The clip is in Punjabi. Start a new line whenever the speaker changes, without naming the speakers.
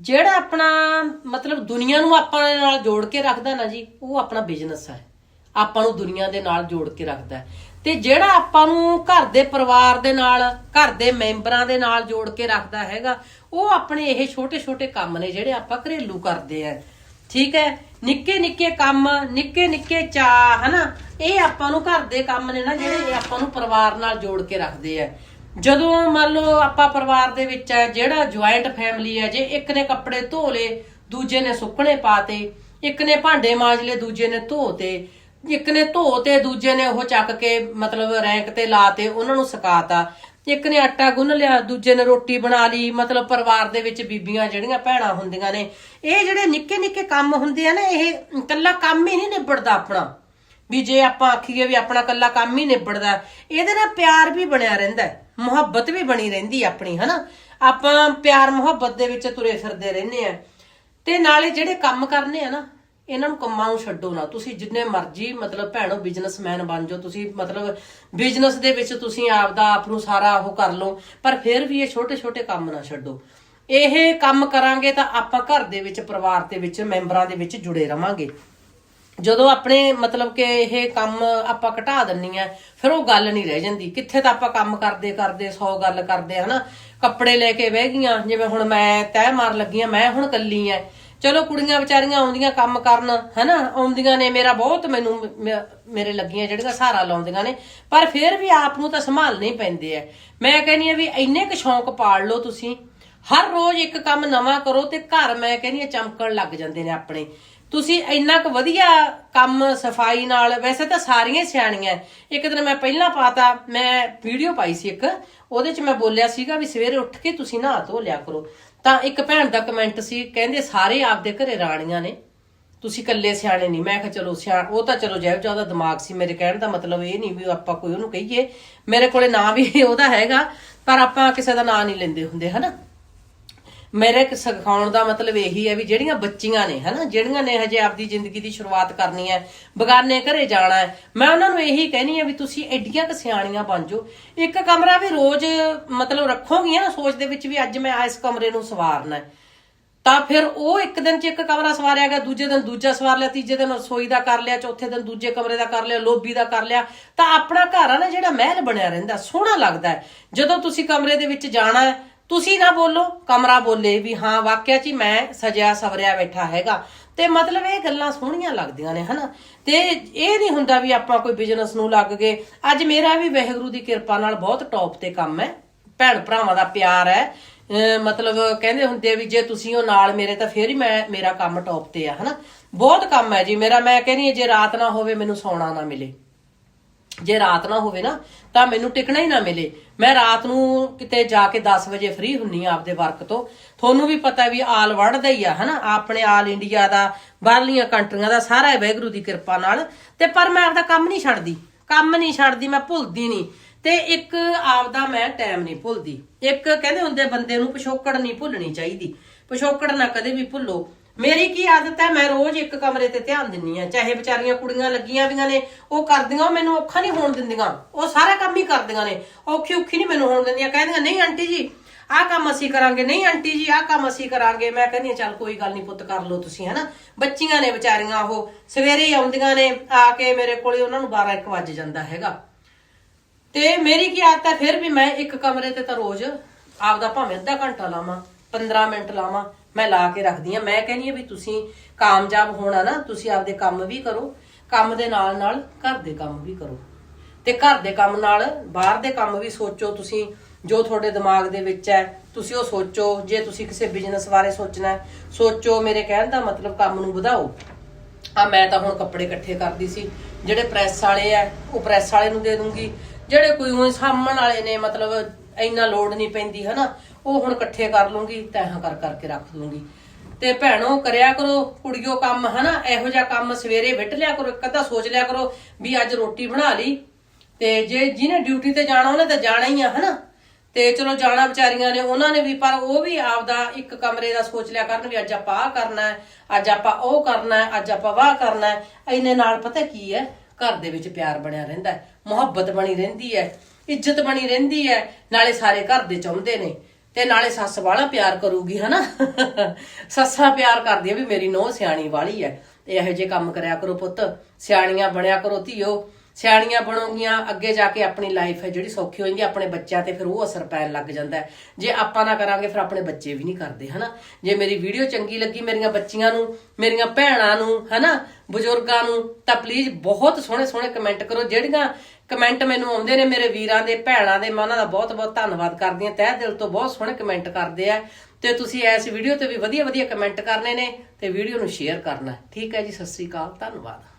ਜਿਹੜਾ ਆਪਣਾ, ਮਤਲਬ ਦੁਨੀਆ ਨੂੰ ਆਪਾਂ ਨਾਲ ਜੋੜ ਕੇ ਰੱਖਦਾ ਨਾ ਜੀ, ਉਹ ਆਪਣਾ ਬਿਜ਼ਨਸ ਹੈ। ਆਪਾਂ ਨੂੰ ਦੁਨੀਆ ਦੇ ਨਾਲ ਜੋੜ ਕੇ ਰੱਖਦਾ ਤੇ ਜਿਹੜਾ ਆਪਾਂ ਨੂੰ ਘਰ ਦੇ ਪਰਿਵਾਰ ਦੇ ਨਾਲ, ਘਰ ਦੇ ਮੈਂਬਰਾਂ ਦੇ ਨਾਲ ਜੋੜ ਕੇ ਰੱਖਦਾ ਹੈਗਾ, ਉਹ ਆਪਣੇ ਇਹ ਛੋਟੇ-ਛੋਟੇ ਕੰਮ ਨੇ ਜਿਹੜੇ ਆਪਾਂ ਘਰੇਲੂ ਕਰਦੇ ਆ ਠੀਕ ਹੈ? ਨਿੱਕੇ ਨਿੱਕੇ ਕੰਮ ਨਿੱਕੇ ਨਿੱਕੇ ਚਾਹ ਹਨਾ? ਇਹ ਆਪਾਂ ਨੂੰ ਘਰ ਦੇ ਕੰਮ ਨੇ ਨਾ ਜਿਹੜੇ ਇਹ ਆਪਾਂ ਨੂੰ ਪਰਿਵਾਰ ਨਾਲ ਜੋੜ ਕੇ ਰੱਖਦੇ ਆ। ਜਦੋਂ ਮੰਨ ਲਓ ਆਪਾਂ ਪਰਿਵਾਰ ਦੇ ਵਿੱਚ ਹੈ ਜਿਹੜਾ ਜੁਆਇੰਟ ਫੈਮਿਲੀ ਹੈ ਜੇ ਇੱਕ ਨੇ ਕੱਪੜੇ ਧੋ ਲਏ ਦੂਜੇ ਨੇ ਸੁੱਕਣੇ ਪਾਤੇ ਇੱਕ ਨੇ ਭਾਂਡੇ ਮਾਂਜ ਲਏ ਦੂਜੇ ਨੇ ਧੋਤੇ ਇੱਕ ਨੇ ਧੋਤੇ ਦੂਜੇ ਨੇ ਉਹ ਚੱਕ ਕੇ ਮਤਲਬ ਰੈਂਕ ਤੇ ਲਾਤੇ ਉਹਨਾਂ ਨੂੰ ਸੁਕਾਤਾ ਇੱਕ ਨੇ ਆਟਾ ਗੁੰਨ ਲਿਆ ਦੂਜੇ ਨੇ ਰੋਟੀ ਬਣਾ ਲਈ ਮਤਲਬ ਪਰਿਵਾਰ ਦੇ ਵਿੱਚ ਬੀਬੀਆਂ ਜਿਹੜੀਆਂ ਭੈਣਾਂ ਹੁੰਦੀਆਂ ਨੇ ਇਹ ਜਿਹੜੇ ਨਿੱਕੇ ਨਿੱਕੇ ਕੰਮ ਹੁੰਦੇ ਆ ਨਾ ਇਹ ਇਕੱਲਾ ਕੰਮ ਹੀ ਨਹੀਂ ਨਿਬੜਦਾ ਆਪਣਾ। ਵੀ ਜੇ ਆਪਾਂ ਆਖੀਏ ਵੀ ਆਪਣਾ ਇਕੱਲਾ ਕੰਮ ਹੀ ਨਿਬੜਦਾ ਇਹਦੇ ਨਾਲ ਪਿਆਰ ਵੀ ਬਣਿਆ ਰਹਿੰਦਾ ਹੈ, ਮੁਹੱਬਤ ਵੀ ਬਣੀ ਰਹਿੰਦੀ ਹੈ ਆਪਣੀ, ਹਨਾ? ਆਪਾਂ ਪਿਆਰ ਮੁਹੱਬਤ ਦੇ ਵਿੱਚ ਤੁਰੇ ਫਿਰਦੇ ਰਹਿੰਦੇ ਆ। ਤੇ ਨਾਲੇ ਜਿਹੜੇ ਕੰਮ ਕਰਨੇ ਆ ਨਾ, ਇਹਨਾਂ ਨੂੰ ਕੰਮਾਂ ਨੂੰ ਛੱਡੋ ਨਾ। ਤੁਸੀਂ ਜਿੰਨੇ ਮਰਜ਼ੀ, ਮਤਲਬ ਭੈਣੋ ਬਿਜ਼ਨਸਮੈਨ ਬਣ ਜਾਓ। ਤੁਸੀਂ ਮਤਲਬ ਬਿਜ਼ਨਸ ਦੇ ਵਿੱਚ ਤੁਸੀਂ ਆਪਦਾ ਆਪ ਨੂੰ ਸਾਰਾ ਉਹ ਕਰ ਲਓ, ਪਰ ਫਿਰ ਵੀ ਇਹ ਛੋਟੇ ਛੋਟੇ ਕੰਮ ਨਾ ਛੱਡੋ। ਇਹ ਕੰਮ ਕਰਾਂਗੇ ਤਾਂ ਆਪਾਂ ਘਰ ਦੇ ਵਿੱਚ, ਪਰਿਵਾਰ ਦੇ ਵਿੱਚ, ਮੈਂਬਰਾਂ ਦੇ ਵਿੱਚ ਜੁੜੇ ਰਵਾਂਗੇ। ਜਦੋਂ ਆਪਣੇ ਮਤਲਬ ਕਿ ਇਹ ਕੰਮ ਆਪਾਂ ਘਟਾ ਦਿੰਨੀ ਆ, ਫਿਰ ਉਹ ਗੱਲ ਨਹੀਂ ਰਹਿ ਜਾਂਦੀ। ਕਿੱਥੇ ਤਾਂ ਆਪਾਂ ਕੰਮ ਕਰਦੇ ਕਰਦੇ 100 ਗੱਲ ਕਰਦੇ, ਹਨਾ? ਕੱਪੜੇ ਲੈ ਕੇ ਬਹਿ ਗਈਆਂ, ਜਿਵੇਂ ਹੁਣ ਮੈਂ ਤੈਅ ਮਾਰ ਲੱਗੀ ਆ, ਮੈਂ ਹੁਣ ਕੱਲੀ ਆ। ਚਲੋ, ਕੁੜੀਆਂ ਵਿਚਾਰੀਆਂ ਆਉਂਦੀਆਂ ਕੰਮ ਕਰਨ, ਹਨਾ? ਆਉਂਦੀਆਂ ਨੇ, ਮੇਰਾ ਬਹੁਤ ਮੈਨੂੰ ਮੇਰੇ ਲੱਗੀਆਂ ਜਿਹੜੀਆਂ ਸਹਾਰਾ ਲਾਉਂਦੀਆਂ ਨੇ। ਪਰ ਫਿਰ ਵੀ ਆਪ ਨੂੰ ਤਾਂ ਸੰਭਾਲਣੇ ਹੀ ਪੈਂਦੇ ਆ। ਮੈਂ ਕਹਿੰਨੀ ਆ ਵੀ ਇੰਨੇ ਕੁ ਸ਼ੌਂਕ ਪਾਲ ਲਓ ਤੁਸੀਂ। ਹਰ ਰੋਜ਼ ਇੱਕ ਕੰਮ ਨਵਾਂ ਕਰੋ ਤੇ ਘਰ ਮੈਂ ਕਹਿੰਨੀ ਆ ਚਮਕਣ ਲੱਗ ਜਾਂਦੇ ਨੇ ਆਪਣੇ। ਤੁਸੀਂ ਇੰਨਾ ਕੁ ਵਧੀਆ ਕੰਮ ਸਫ਼ਾਈ ਨਾਲ, ਵੈਸੇ ਤਾਂ ਸਾਰੀਆਂ ਸਿਆਣੀਆਂ। ਇੱਕ ਦਿਨ ਮੈਂ ਪਹਿਲਾਂ ਪਾਤਾ, ਮੈਂ ਵੀਡੀਓ ਪਾਈ ਸੀ ਇੱਕ, ਉਹਦੇ ਚ ਮੈਂ ਬੋਲਿਆ ਸੀਗਾ ਵੀ ਸਵੇਰੇ ਉੱਠ ਕੇ ਤੁਸੀਂ ਨਹਾ ਧੋ ਲਿਆ ਕਰੋ। ਤਾਂ ਇੱਕ ਭੈਣ ਦਾ ਕਮੈਂਟ ਸੀ, ਕਹਿੰਦੇ ਸਾਰੇ ਆਪਦੇ ਘਰੇ ਰਾਣੀਆਂ ਨੇ। ਤੁਸੀਂ ਇਕੱਲੇ ਸਿਆਣੇ ਨਹੀਂ। ਮੈਂ ਕਿਹਾ ਚਲੋ ਸਿਆਣ ਉਹ ਤਾਂ ਚਲੋ ਜੈਵ ਉਹਦਾ ਦਿਮਾਗ ਸੀ, ਮੇਰੇ ਕਹਿਣ ਦਾ ਮਤਲਬ ਇਹ ਨਹੀਂ ਵੀ ਆਪਾਂ ਕੋਈ ਉਹਨੂੰ ਕਹੀਏ। ਮੇਰੇ ਕੋਲੇ ਨਾਂ ਵੀ ਉਹਦਾ ਹੈਗਾ, ਪਰ ਆਪਾਂ ਕਿਸੇ ਦਾ ਨਾਂ ਨਹੀਂ ਲੈਂਦੇ ਹੁੰਦੇ, ਹਨਾ? ਮੇਰੇ ਕ- ਸਿਖਾਉਣ ਦਾ ਮਤਲਬ ਇਹੀ ਹੈ ਵੀ ਜਿਹੜੀਆਂ ਬੱਚੀਆਂ ਨੇ, ਹਨਾ, ਜਿਹੜੀਆਂ ਨੇ ਹਜੇ ਆਪਦੀ ਜ਼ਿੰਦਗੀ ਦੀ ਸ਼ੁਰੂਆਤ ਕਰਨੀ ਹੈ, ਬਗਾਨੇ ਘਰੇ ਜਾਣਾ ਹੈ, ਮੈਂ ਉਹਨਾਂ ਨੂੰ ਇਹੀ ਕਹਿਣੀ ਹੈ ਵੀ ਤੁਸੀਂ ਐਡੀਆਂ ਕ ਸਿਆਣੀਆਂ ਬਣ ਜਾਓ। ਇੱਕ ਕਮਰਾ ਵੀ ਰੋਜ਼, ਮਤਲਬ ਰੱਖੋਗੀਆਂ, ਸੋਚ ਦੇ ਵਿੱਚ ਵੀ ਅੱਜ ਮੈਂ ਇਸ ਕਮਰੇ ਨੂੰ ਸਵਾਰਨਾ ਤਾਂ ਫਿਰ ਉਹ ਇੱਕ ਦਿਨ ਚ ਇੱਕ ਕਮਰਾ ਸਵਾਰਿਆ ਗਿਆ, ਦੂਜੇ ਦਿਨ ਦੂਜਾ ਸਵਾਰ ਲਿਆ, ਤੀਜੇ ਦਿਨ ਰਸੋਈ ਦਾ ਕਰ ਲਿਆ, ਚੌਥੇ ਦਿਨ ਦੂਜੇ ਕਮਰੇ ਦਾ ਕਰ ਲਿਆ, ਲੋਬੀ ਦਾ ਕਰ ਲਿਆ। ਤਾਂ ਆਪਣਾ ਘਰ ਆ ਨਾ ਜਿਹੜਾ ਮਹਿਲ ਬਣਿਆ ਰਹਿੰਦਾ, ਸੋਹਣਾ ਲੱਗਦਾ ਜਦੋਂ ਤੁਸੀਂ ਕਮਰੇ ਦੇ ਵਿੱਚ ਜਾਣਾ ਤੁਸੀਂ ਨਾ ਬੋਲੋ ਕਮਰਾ ਬੋਲੇ ਵੀ ਹਾਂ ਵਾਕਿਆ ਚ ਹੀ ਮੈਂ ਸਜਿਆ ਸਵਰਿਆ ਬੈਠਾ ਹੈਗਾ। ਤੇ ਮਤਲਬ ਇਹ ਗੱਲਾਂ ਸੋਹਣੀਆਂ ਲੱਗਦੀਆਂ ਨੇ ਹਨਾ? ਤੇ ਇਹ ਨਹੀਂ ਹੁੰਦਾ ਵੀ ਆਪਾਂ ਕੋਈ ਬਿਜ਼ਨਸ ਨੂੰ ਲੱਗ ਗਏ। ਅੱਜ ਮੇਰਾ ਵੀ ਵਾਹਿਗੁਰੂ ਦੀ ਕਿਰਪਾ ਨਾਲ ਬਹੁਤ ਟੌਪ ਤੇ ਕੰਮ ਹੈ। ਭੈਣ ਭਰਾਵਾਂ ਦਾ ਪਿਆਰ ਹੈ। ਅਹ ਮਤਲਬ ਕਹਿੰਦੇ ਹੁੰਦੇ ਵੀ ਜੇ ਤੁਸੀਂ ਉਹ ਨਾਲ ਮੇਰੇ ਤਾਂ ਫੇਰ ਹੀ ਮੈਂ ਮੇਰਾ ਕੰਮ ਟੌਪ ਤੇ ਆ ਹਨਾ? ਬਹੁਤ ਕੰਮ ਹੈ ਜੀ ਮੇਰਾ। ਮੈਂ ਕਹਿੰਦੀ ਹਾਂ, ਜੇ ਰਾਤ ਨਾ ਹੋਵੇ ਮੈਨੂੰ ਸੌਣਾ ਨਾ ਮਿਲੇ। ਜੇ ਰਾਤ ਨਾ ਹੋਵੇ ਨਾ, ਤਾਂ ਮੈਨੂੰ ਟਿਕਣਾ ਹੀ ਨਾ ਮਿਲੇ। ਮੈਂ ਰਾਤ ਨੂੰ ਕਿਤੇ ਜਾ ਕੇ 10 ਵਜੇ ਫ੍ਰੀ ਹੁੰਨੀ ਆ ਆਪਦੇ ਵਰਕ ਤੋਂ। ਤੁਹਾਨੂੰ ਵੀ ਪਤਾ ਵੀ ਆਲ ਵਰਲਡ ਦਾ ਹੀ ਆ, ਹਨਾ? ਆਪਣੇ ਆਲ ਇੰਡੀਆ ਦਾ, ਬਾਹਰਲੀਆਂ ਕੰਟਰੀਆਂ ਦਾ ਸਾਰਾ ਹੈ ਵਾਹਿਗੁਰੂ ਦੀ ਕਿਰਪਾ ਨਾਲ। ਤੇ ਪਰ ਮੈਂ ਆਪਦਾ ਕੰਮ ਨਹੀਂ ਛੱਡਦੀ। ਕੰਮ ਨਹੀਂ ਛੱਡਦੀ, ਮੈਂ ਭੁੱਲਦੀ ਨਹੀਂ। ਤੇ ਇੱਕ ਆਪਦਾ ਮੈਂ ਟਾਈਮ ਨਹੀਂ ਭੁੱਲਦੀ। ਇੱਕ ਕਹਿੰਦੇ ਹੁੰਦੇ ਬੰਦੇ ਨੂੰ ਪਿਛੋਕੜ ਨਹੀਂ ਭੁੱਲਣੀ ਚਾਹੀਦੀ। ਪਿਛੋਕੜ ਨਾ ਕਦੇ ਵੀ ਭੁੱਲੋ। ਮੇਰੀ ਕੀ ਆਦਤ ਹੈ? ਮੈਂ ਰੋਜ਼ ਇੱਕ ਕਮਰੇ ਤੇ ਧਿਆਨ ਦਿੰਨੀ ਆ ਚਾਹੇ ਵਿਚਾਰੀਆਂ ਕੁੜੀਆਂ ਲੱਗੀਆਂ ਵੀਆਂ ਨੇ ਉਹ ਕਰਦੀਆਂ ਉਹ ਮੈਨੂੰ ਔਖਾ ਨਹੀਂ ਹੋਣ ਦਿੰਦੀਆਂ। ਉਹ ਸਾਰਾ ਕੰਮ ਹੀ ਕਰਦੀਆਂ ਨੇ। ਔਖੀ ਔਖੀ ਨਹੀਂ ਮੈਨੂੰ ਹੋਣ ਦਿੰਦੀਆਂ। ਕਹਿੰਦੀਆਂ ਨਹੀਂ ਆਂਟੀ ਜੀ ਆਹ ਕੰਮ ਅਸੀਂ ਕਰਾਂਗੇ। ਨਹੀਂ ਆਂਟੀ ਜੀ ਆਹ ਕੰਮ ਅਸੀਂ ਕਰਾਂਗੇ। ਮੈਂ ਕਹਿੰਦੀ ਹਾਂ, ਚੱਲ ਕੋਈ ਗੱਲ ਨਹੀਂ ਪੁੱਤ ਕਰ ਲਓ ਤੁਸੀਂ ਹਨਾ? ਬੱਚੀਆਂ ਨੇ ਵਿਚਾਰੀਆਂ ਉਹ ਸਵੇਰੇ ਹੀ ਆਉਂਦੀਆਂ ਨੇ ਆ ਕੇ ਮੇਰੇ ਕੋਲੇ ਉਹਨਾਂ ਨੂੰ 12 1 ਵੱਜ ਜਾਂਦਾ ਹੈਗਾ। ਤੇ ਮੇਰੀ ਕੀ ਆਦਤ ਹੈ? ਫਿਰ ਵੀ ਮੈਂ ਇੱਕ ਕਮਰੇ ਤੇ ਤਾਂ ਰੋਜ਼ ਆਪਦਾ ਭਾਵੇਂ ਅੱਧਾ ਘੰਟਾ ਲਾਵਾਂ 15 ਮਿੰਟ ਲਾਵਾਂ ਮੈਂ ਲਾ ਕੇ ਰੱਖਦੀ ਆ ਮੈਂ ਕਹਿੰਦੀ ਆ ਵੀ ਤੁਸੀਂ ਕਾਮਯਾਬ ਹੋਣਾ ਨਾ, ਤੁਸੀਂ ਆਪਦੇ ਕੰਮ ਵੀ ਕਰੋ, ਕੰਮ ਦੇ ਨਾਲ ਨਾਲ ਘਰ ਦੇ ਕੰਮ ਵੀ ਕਰੋ। ਤੇ ਘਰ ਦੇ ਕੰਮ ਨਾਲ ਬਾਹਰ ਦੇ ਕੰਮ ਵੀ ਸੋਚੋ ਤੁਸੀਂ, ਜੋ ਤੁਹਾਡੇ ਦਿਮਾਗ ਦੇ ਵਿੱਚ ਹੈ, ਤੁਸੀਂ ਉਹ ਸੋਚੋ। ਜੇ ਤੁਸੀਂ ਕਿਸੇ ਬਿਜ਼ਨਸ ਬਾਰੇ ਸੋਚਣਾ ਹੈ, ਸੋਚੋ, ਮੇਰੇ ਕਹਿਣ ਦਾ ਮਤਲਬ ਕੰਮ ਨੂੰ ਵਧਾਓ। ਆ ਮੈਂ ਤਾਂ ਹੁਣ ਕੱਪੜੇ ਇਕੱਠੇ ਕਰਦੀ ਸੀ। ਜਿਹੜੇ ਪ੍ਰੈਸ ਵਾਲੇ ਆ ਉਹ ਪ੍ਰੈਸ ਵਾਲੇ ਨੂੰ ਦੇ ਦੂੰਗੀ। ਜਿਹੜੇ ਕੋਈ ਉਹ ਸਾਹਮਣ ਵਾਲੇ ਨੇ, ਮਤਲਬ ਇੰਨਾ ਲੋਡ ਨਹੀਂ ਪੈਂਦੀ, ਹਨਾ? ਉਹ ਹੁਣ ਇਕੱਠੇ ਕਰ ਲੂੰਗੀ ਤੈਹਾਂ ਕਰ ਕਰਕੇ ਰੱਖ ਲੂੰਗੀ। ਤੇ ਭੈਣੋ, ਕਰਿਆ ਕਰੋ, ਕੁੜੀਓ ਕੰਮ, ਹਨਾ? ਇਹੋ ਜਿਹਾ ਕੰਮ ਸਵੇਰੇ ਵਿੱਟ ਲਿਆ ਕਰੋ, ਇੱਕ ਅੱਧਾ ਸੋਚ ਲਿਆ ਕਰੋ ਵੀ ਅੱਜ ਰੋਟੀ ਬਣਾ ਲਈ। ਤੇ ਜੇ ਜਿਹਨੇ ਡਿਊਟੀ ਤੇ ਜਾਣਾ, ਉਹਨੇ ਤਾਂ ਜਾਣਾ ਹੀ ਆ, ਹਨਾ? ਤੇ ਚਲੋ ਜਾਣਾ ਵਿਚਾਰੀਆਂ ਨੇ, ਉਹਨਾਂ ਨੇ ਵੀ, ਪਰ ਉਹ ਵੀ ਆਪਦਾ ਇੱਕ ਕਮਰੇ ਦਾ ਸੋਚ ਲਿਆ ਕਰਨ ਵੀ ਅੱਜ ਆਪਾਂ ਆਹ ਕਰਨਾ ਹੈ, ਅੱਜ ਆਪਾਂ ਉਹ ਕਰਨਾ ਹੈ, ਅੱਜ ਆਪਾਂ ਵਾਹ ਕਰਨਾ ਹੈ। ਇਹਨੇ ਨਾਲ ਪਤਾ ਕੀ ਹੈ? ਘਰ ਦੇ ਵਿੱਚ ਪਿਆਰ ਬਣਿਆ ਰਹਿੰਦਾ ਹੈ, ਮੁਹੱਬਤ ਬਣੀ ਰਹਿੰਦੀ ਹੈ, ਇੱਜ਼ਤ ਬਣੀ ਰਹਿੰਦੀ ਹੈ, ਨਾਲੇ ਸਾਰੇ ਘਰ ਦੇ ਚਾਹੁੰਦੇ ਨੇ। ਤੇ ਨਾਲੇ ਸੱਸ ਵਾਲਾ ਪਿਆਰ ਕਰੂਗੀ, ਹਨਾ? ਸੱਸਾਂ ਪਿਆਰ ਕਰਦੀਆਂ ਵੀ ਮੇਰੀ ਨੋਹ ਸਿਆਣੀ ਵਾਲੀ ਹੈ ਤੇ ਇਹੋ ਜਿਹੇ ਕੰਮ ਕਰਿਆ ਕਰੋ ਪੁੱਤ। ਸਿਆਣੀਆਂ ਬਣਿਆ ਕਰੋ ਧੀਓ। ਸਿਆਣੀਆਂ ਬਣੋਗੀਆਂ, ਅੱਗੇ ਜਾ ਕੇ ਆਪਣੀ ਲਾਈਫ ਹੈ ਜਿਹੜੀ ਸੌਖੀ ਹੋ ਜਾਂਦੀ ਆਪਣੇ ਬੱਚਿਆਂ ਤੇ ਫਿਰ ਉਹ ਅਸਰ ਪੈਣ ਲੱਗ ਜਾਂਦਾ ਜੇ ਆਪਾਂ ਨਾ ਕਰਾਂਗੇ, ਫਿਰ ਆਪਣੇ ਬੱਚੇ ਵੀ ਨਹੀਂ ਕਰਦੇ, ਹਨਾ? ਜੇ ਮੇਰੀ ਵੀਡੀਓ ਚੰਗੀ ਲੱਗੀ ਮੇਰੀਆਂ ਬੱਚੀਆਂ ਨੂੰ, ਮੇਰੀਆਂ ਭੈਣਾਂ ਨੂੰ, ਹਨਾ? ਬਜ਼ੁਰਗਾਂ ਨੂੰ, ਤਾਂ ਪਲੀਜ਼ ਬਹੁਤ ਸੋਹਣੇ ਸੋਹਣੇ ਕਮੈਂਟ ਕਰੋ, ਜਿਹੜੀਆਂ ਕਮੈਂਟ ਮੈਨੂੰ ਆਉਂਦੇ ਨੇ ਮੇਰੇ ਵੀਰਾਂ ਦੇ, ਭੈਣਾਂ ਦੇ, ਮੈਂ ਉਹਨਾਂ ਦਾ ਬਹੁਤ ਬਹੁਤ ਧੰਨਵਾਦ ਕਰਦੀ ਹਾਂ। ਤਹਿ ਦਿਲ ਤੋਂ ਬਹੁਤ ਸੋਹਣੇ ਕਮੈਂਟ ਕਰਦੇ ਆ। ਤੇ ਤੁਸੀਂ ਇਸ ਵੀਡੀਓ ਤੇ ਵੀ ਵਧੀਆ ਵਧੀਆ ਕਮੈਂਟ ਕਰਨੇ ਨੇ ਤੇ ਵੀਡੀਓ ਨੂੰ ਸ਼ੇਅਰ ਕਰਨਾ। ਠੀਕ ਹੈ ਜੀ, ਸਤਿ ਸ੍ਰੀ ਅਕਾਲ, ਧੰਨਵਾਦ।